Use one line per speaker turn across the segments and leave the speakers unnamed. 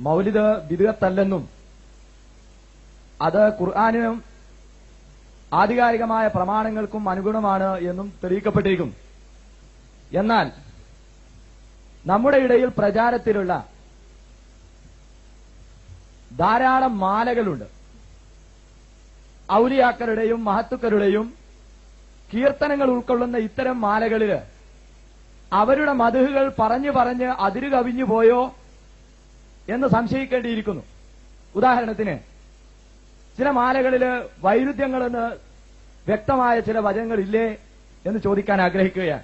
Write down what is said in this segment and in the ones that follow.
മൗലിദ് ബിദുഗത്തല്ലെന്നും അത് ഖുർആാനിനും ആധികാരികമായ പ്രമാണങ്ങൾക്കും അനുഗുണമാണ് എന്നും തെളിയിക്കപ്പെട്ടിരിക്കും. എന്നാൽ നമ്മുടെ ഇടയിൽ പ്രചാരത്തിലുള്ള ധാരാളം മാലകളുണ്ട്. ഔലിയാക്കളുടെയും മഹത്തുക്കളുടെയും കീർത്തനങ്ങൾ ഉൾക്കൊള്ളുന്ന ഇത്തരം മാലകളിൽ അവരുടെ മധുഹുകൾ പറഞ്ഞു പറഞ്ഞ് അതിരു പോയോ? എന്ന് സംശയിക്കേണ്ടിയിരിക്കുന്നു. ഉദാഹരണത്തിന് ചില മാലകളിൽ വൈരുദ്ധ്യങ്ങളെന്ന് വ്യക്തമായ ചില വചനങ്ങളില്ലേ എന്ന് ചോദിക്കാൻ ആഗ്രഹിക്കുകയാണ്.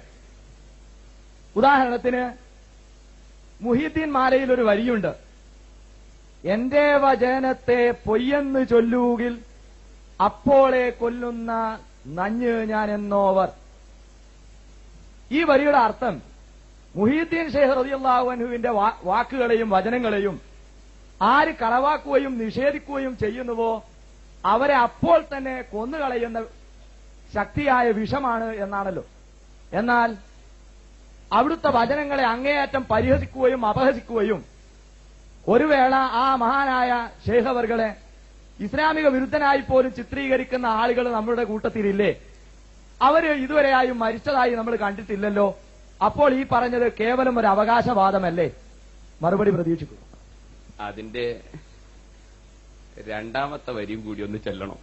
ഉദാഹരണത്തിന് മുഹിദ്ദീൻ മാലയിൽ ഒരു വരിയുണ്ട്. എന്റെ വചനത്തെ പൊയ്യെന്ന് ചൊല്ലൂകിൽ അപ്പോളെ കൊല്ലുന്ന നഞ്ഞ് ഞാൻ എന്നോവർ ഈ വരിയുടെ അർത്ഥം മുഹീദ്ദീൻ ഷെയ്ഖ് വാ- വാക്കുകളെയും വചനങ്ങളെയും ആര് കളവാക്കുകയും നിഷേധിക്കുകയും ചെയ്യുന്നുവോ അവരെ അപ്പോൾ തന്നെ കൊന്നുകളയുന്ന ശക്തിയായ വിഷമാണ് എന്നാണല്ലോ. എന്നാൽ അവിടുത്തെ വചനങ്ങളെ അങ്ങേയറ്റം പരിഹസിക്കുകയും അപഹസിക്കുകയും ഒരു വേള ആ മഹാനായ ശേഖവർകളെ ഇസ്ലാമിക വിരുദ്ധനായി പോലും ചിത്രീകരിക്കുന്ന ആളുകൾ നമ്മുടെ കൂട്ടത്തിലില്ലേ? അവർ ഇതുവരെയായും മരിച്ചതായി നമ്മൾ കണ്ടിട്ടില്ലല്ലോ. അപ്പോൾ ഈ പറഞ്ഞത് കേവലം ഒരു അവകാശവാദമല്ലേ? മറുപടി പ്രതീക്ഷിക്കുന്നു.
അതിന്റെ രണ്ടാമത്തെ വരിയും കൂടി ഒന്ന് ചെല്ലണം.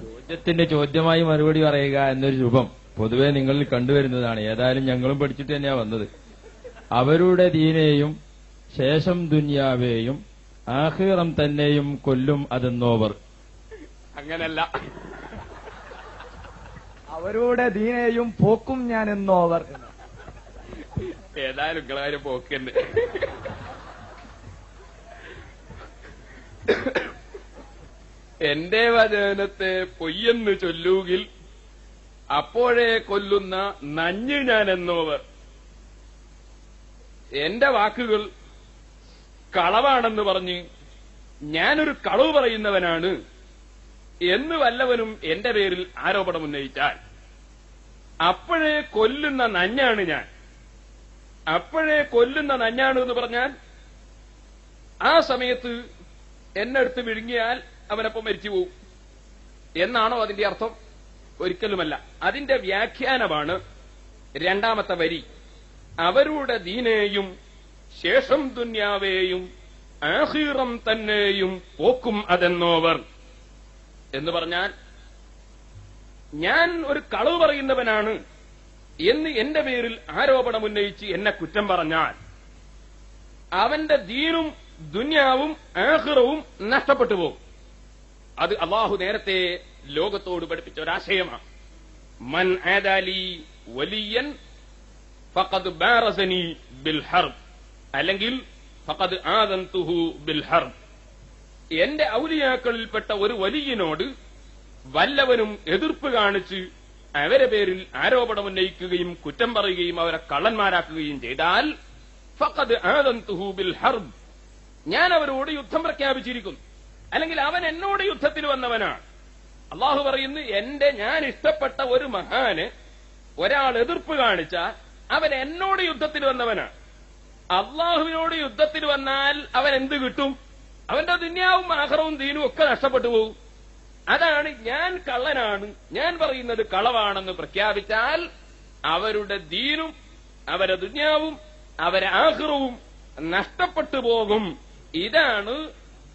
ചോദ്യത്തിന്റെ ചോദ്യമായി മറുപടി പറയുക എന്നൊരു രൂപം പൊതുവെ നിങ്ങളിൽ കണ്ടുവരുന്നതാണ്. ഏതായാലും ഞങ്ങളും പഠിച്ചിട്ട് തന്നെയാ വന്നത്. അവരുടെ ദീനെയും ശേഷം ദുന്യാവേയും ആഹ്റം തന്നെയും കൊല്ലും അതെന്നോവർ.
അങ്ങനല്ല.
അവരോട് ദീനയും പോക്കും ഞാൻ എന്നോവർ
ഏതായാലും നിങ്ങളാരും പോക്കുണ്ട്. എന്റെ വചനത്തെ പൊയ്യെന്ന് ചൊല്ലൂകിൽ അപ്പോഴേ കൊല്ലുന്ന നഞ്ഞ് ഞാൻ എന്നോവർ എന്റെ വാക്കുകൾ കളവാണെന്ന് പറഞ്ഞ് ഞാനൊരു കളവ് പറയുന്നവനാണ് എന്ന് വല്ലവനും എന്റെ പേരിൽ ആരോപണം ഉന്നയിച്ചാൽ അപ്പോഴേ കൊല്ലുന്ന നഞ്ഞാണ് ഞാൻ. അപ്പോഴേ കൊല്ലുന്ന നഞ്ഞാണ് എന്ന് പറഞ്ഞാൽ ആ സമയത്ത് എന്നെ എടുത്ത് വിഴുങ്ങിയാൽ അവനൊപ്പം മരിച്ചു പോകും എന്നാണോ അതിന്റെ അർത്ഥം? ഒരിക്കലുമല്ല. അതിന്റെ വ്യാഖ്യാനമാണ് രണ്ടാമത്തെ വരി. അവരുടെ ദീനേയും ശേഷം ദുന്യാവേയും ആഹീറം തന്നെയും പോക്കും അതെന്നോവർ. എന്ന് പറഞ്ഞാൽ ഞാൻ ഒരു കളവ് പറയുന്നവനാണ് എന്ന് എന്റെ പേരിൽ ആരോപണം ഉന്നയിച്ച് എന്നെ കുറ്റം പറഞ്ഞാൽ അവന്റെ ദീനും ദുന്യാവും ആഹ്റവും നഷ്ടപ്പെട്ടു പോകും. അത് അള്ളാഹു നേരത്തെ ലോകത്തോട് പഠിപ്പിച്ച ഒരാശയമാണ് മൻ ആദാലി വലിയൻ ഫഖദ് ബാറസനി ബിൽ ഹർബ്. അല്ലെങ്കിൽ ഫഖദ് ആദന്തുഹു ബിൽ ഹർബ്. എന്റെ ഔലിയാക്കളിൽപ്പെട്ട ഒരു വലിയനോട് വല്ലവനും എതിർപ്പ് കാണിച്ച് അവരെ പേരിൽ ആരോപണം ഉന്നയിക്കുകയും കുറ്റം പറയുകയും അവരെ കള്ളന്മാരാക്കുകയും ചെയ്താൽ ഫഖദ് ആദന്തുഹൂബിൽ ഹർബ്. ഞാൻ അവരോട് യുദ്ധം പ്രഖ്യാപിച്ചിരിക്കുന്നു. അല്ലെങ്കിൽ അവൻ എന്നോട് യുദ്ധത്തിൽ വന്നവനാണ്. അള്ളാഹു പറയുന്നു എന്റെ ഞാൻ ഇഷ്ടപ്പെട്ട ഒരു മഹാന് ഒരാൾ എതിർപ്പ് കാണിച്ചാൽ അവൻ എന്നോട് യുദ്ധത്തിൽ വന്നവനാണ്. അള്ളാഹുവിനോട് യുദ്ധത്തിൽ വന്നാൽ അവൻ എന്ത് കിട്ടും? അവന്റെ ദുന്യാവും ആഹ്റവും ദീനും ഒക്കെ നഷ്ടപ്പെട്ടു പോകും അതാണ് ഞാൻ കള്ളനാണ് ഞാൻ പറയുന്നത് കളവാണെന്ന് പ്രഖ്യാപിച്ചാൽ അവരുടെ ദീനും അവരെ ദുന്യാവും അവരെ ആഹ്റവും നഷ്ടപ്പെട്ടു പോകും. ഇതാണ്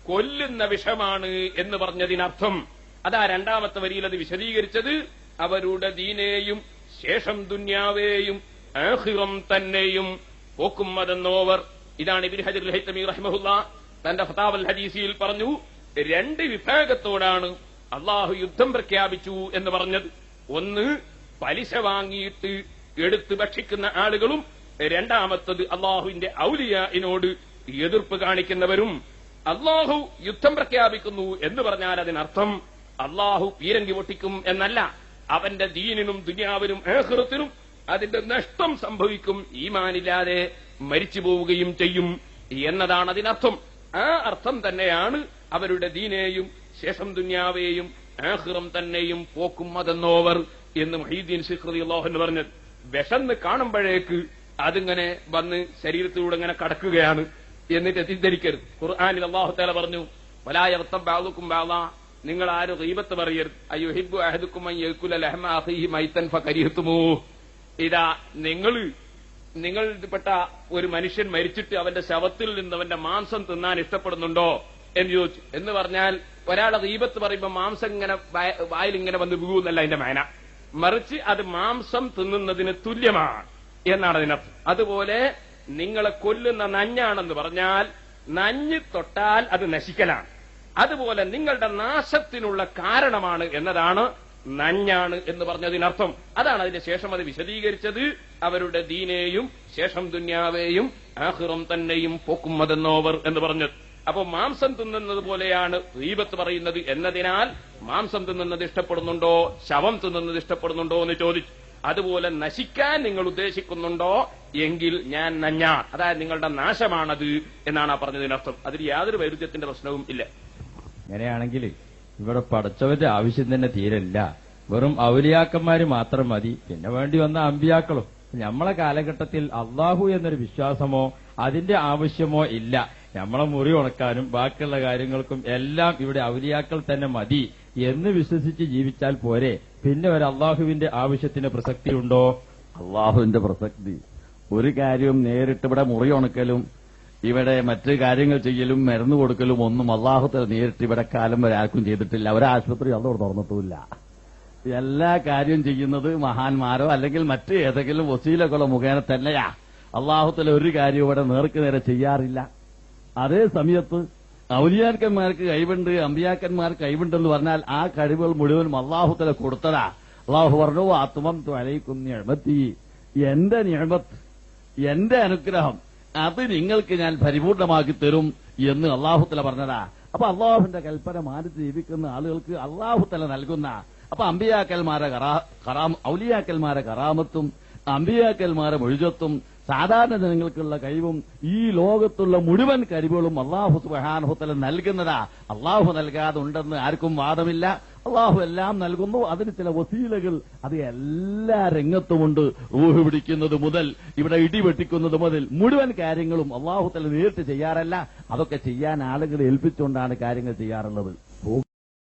കൊല്ലുന്ന വിഷമാണ് എന്ന് പറഞ്ഞതിനർത്ഥം. അതാ രണ്ടാമത്തെ വരിയിൽ അത് വിശദീകരിച്ചത്. അവരുടെ ദീനേയും ശേഷം ദുന്യാവേയും ആഹിറം തന്നെയും പോക്കും അതെന്നോവർ ഇതാണ് ഇബിൻ ഹജർ ഹൈത്തമി റഹ്മഹുല്ല തന്റെ ഫതാവൽ ഹദീസിയിൽ പറഞ്ഞു രണ്ട് വിഭാഗത്തോടാണ് അള്ളാഹു യുദ്ധം പ്രഖ്യാപിച്ചു എന്ന് പറഞ്ഞത്. ഒന്ന് പലിശ വാങ്ങിയിട്ട് എടുത്ത് ഭക്ഷിക്കുന്ന ആളുകളും രണ്ടാമത്തത് അള്ളാഹുവിന്റെ ഔലിയനോട് എതിർപ്പ് കാണിക്കുന്നവരും. അള്ളാഹു യുദ്ധം പ്രഖ്യാപിക്കുന്നു എന്ന് പറഞ്ഞാൽ അതിനർത്ഥം അള്ളാഹു പീരങ്കി പൊട്ടിക്കും എന്നല്ല. അവന്റെ ദീനിനും ദുനിയാവിനും ഏഹൃത്തിനും അതിന്റെ നഷ്ടം സംഭവിക്കും. ഈമാനില്ലാതെ മരിച്ചു പോവുകയും ചെയ്യും എന്നതാണ് അതിനർത്ഥം. ആ അർത്ഥം തന്നെയാണ് അവരുടെ ദീനേയും ശേഷം ദുന്യാവേയും ആഹ്റം തന്നെയും പോക്കും അതെന്നോവർ എന്ന് മഹീദീൻ ഷിഖ് ലോഹൻ പറഞ്ഞത് വിഷന്ന് കാണുമ്പോഴേക്ക് അതിങ്ങനെ വന്ന് ശരീരത്തിലൂടെ ഇങ്ങനെ കടക്കുകയാണ് എന്നിട്ട് തെറ്റിദ്ധരിക്കരുത് ഖുർആാനിൽ അള്ളാഹു താല പറഞ്ഞു വലായർത്തം ബാദുക്കും ബാദ നിങ്ങൾ ആരും റീബത്ത് പറയരുത്. അയ്യോ ഹിബു അഹദുക്കും മൈത്തൻ ഫകരിഹത്തുമോ ഇതാ നിങ്ങൾ നിങ്ങളിൽപ്പെട്ട ഒരു മനുഷ്യൻ മരിച്ചിട്ട് അവന്റെ ശവത്തിൽ നിന്ന് അവന്റെ മാംസം തിന്നാൻ ഇഷ്ടപ്പെടുന്നുണ്ടോ എന്ന് ചോദിച്ചു. എന്ന് പറഞ്ഞാൽ ഒരാളെ ദീപത്ത് പറയുമ്പോൾ മാംസം ഇങ്ങനെ വായ- വായിൽ ഇങ്ങനെ വന്ന് വീഴുന്നല്ല അതിന്റെ മേന. മറിച്ച് അത് മാംസം തിന്നുന്നതിന് തുല്യമാണ് എന്നാണ് അതിനർത്ഥം. അതുപോലെ നിങ്ങളെ കൊല്ലുന്ന നഞ്ഞാണെന്ന് പറഞ്ഞാൽ നഞ്ഞ് തൊട്ടാൽ അത് നശിക്കലാണ്. അതുപോലെ നിങ്ങളുടെ നാശത്തിനുള്ള കാരണമാണ് എന്നതാണ് നഞ്ഞാണ് എന്ന് പറഞ്ഞതിനർത്ഥം. അതാണ് അതിന്റെ ശേഷം അത് വിശദീകരിച്ചത്. അവരുടെ ദീനേയും ശേഷം ദുന്യാവേയും ആഹുറം തന്നെയും പോക്കുമതെന്നോവർ എന്ന് പറഞ്ഞത്. അപ്പൊ മാംസം തിന്നുന്നത് പോലെയാണ് ദീപത്ത് പറയുന്നത് എന്നതിനാൽ മാംസം തിന്നുന്നത് ഇഷ്ടപ്പെടുന്നുണ്ടോ? ശവം തിന്നുന്നത് ഇഷ്ടപ്പെടുന്നുണ്ടോ എന്ന് ചോദിച്ചു. അതുപോലെ നശിക്കാൻ നിങ്ങൾ ഉദ്ദേശിക്കുന്നുണ്ടോ? എങ്കിൽ ഞാൻ നഞ്ഞ. അതായത് നിങ്ങളുടെ നാശമാണത് എന്നാണ് ആ പറഞ്ഞതിനർത്ഥം. അതിൽ യാതൊരു വൈരുദ്ധ്യത്തിന്റെ പ്രശ്നവും ഇല്ല.
അങ്ങനെയാണെങ്കിൽ ഇവിടെ പടച്ചവന്റെ ആവശ്യം തന്നെ തീരല്ല. വെറും ഔലിയാക്കന്മാര് മാത്രം മതി. പിന്നെ വേണ്ടി വന്ന അമ്പിയാക്കളും. നമ്മളെ കാലഘട്ടത്തിൽ അള്ളാഹു എന്നൊരു വിശ്വാസമോ അതിന്റെ ആവശ്യമോ ഇല്ല. നമ്മളെ മുറി ഉണക്കാനും ബാക്കിയുള്ള കാര്യങ്ങൾക്കും എല്ലാം ഇവിടെ ഔലിയാക്കൾ തന്നെ മതി എന്ന് വിശ്വസിച്ച് ജീവിച്ചാൽ പോരെ. പിന്നെ ഒരു അള്ളാഹുവിന്റെ ആവശ്യത്തിന് പ്രസക്തി ഉണ്ടോ
അള്ളാഹുവിന്റെ പ്രസക്തി. ഒരു കാര്യവും നേരിട്ട് ഇവിടെ മുറി ഉണക്കലും ഇവിടെ മറ്റു കാര്യങ്ങൾ ചെയ്യലും മരുന്ന് കൊടുക്കലും ഒന്നും അള്ളാഹുത്തല നേരിട്ട് ഇവിടെ കാലം വരെ ആർക്കും ചെയ്തിട്ടില്ല. ഒരാശുപത്രി അതോട് തുറന്നിട്ടുമില്ല. എല്ലാ കാര്യം ചെയ്യുന്നത് മഹാന്മാരോ അല്ലെങ്കിൽ മറ്റ് ഏതെങ്കിലും വസീലകളോ മുഖേന തന്നെയാ. അള്ളാഹുത്തല ഒരു കാര്യം ഇവിടെ നേർക്ക് നേരെ ചെയ്യാറില്ല. അതേ സമയത്ത് ഔലിയാക്കന്മാർക്ക് കഴിവുണ്ട് അമ്പിയാക്കന്മാർക്ക് കഴിവുണ്ടെന്ന് പറഞ്ഞാൽ ആ കഴിവുകൾ മുഴുവനും അള്ളാഹുത്തല കൊടുത്തതാ. അള്ളാഹു പറഞ്ഞു ആത്മം അലൈക്കും ഞമത്തി എന്റെ ഞമത്ത് എന്റെ അനുഗ്രഹം അത് നിങ്ങൾക്ക് ഞാൻ പരിപൂർണമാക്കി തരും എന്ന് അള്ളാഹുത്തല പറഞ്ഞതാ. അപ്പൊ അള്ളാഹുവിന്റെ കൽപ്പന മാനിച്ച് ജീവിക്കുന്ന ആളുകൾക്ക് അള്ളാഹുത്തല നൽകുന്ന അപ്പൊ അമ്പിയാക്കന്മാരെ കറാം ഔലിയാക്കന്മാരെ കറാമത്തും അമ്പിയാക്കന്മാരെ മൊഴിജത്തും സാധാരണ ജനങ്ങൾക്കുള്ള കഴിവും ഈ ലോകത്തുള്ള മുഴുവൻ കഴിവുകളും അള്ളാഹു സുബാനുഹത്തല നൽകുന്നതാ. അള്ളാഹു നൽകാതെ ഉണ്ടെന്ന് ആർക്കും വാദമില്ല. അള്ളാഹു എല്ലാം നൽകുന്നു. അതിന് ചില വസീലകൾ അത് എല്ലാ രംഗത്തുമുണ്ട്. ഊഹ് പിടിക്കുന്നത് മുതൽ ഇവിടെ ഇടിവെട്ടിക്കുന്നത് മുതൽ മുഴുവൻ കാര്യങ്ങളും അള്ളാഹു തല നേരിട്ട് ചെയ്യാറല്ല. അതൊക്കെ ചെയ്യാൻ ആളുകളെ ഏൽപ്പിച്ചുകൊണ്ടാണ് കാര്യങ്ങൾ ചെയ്യാറുള്ളത്.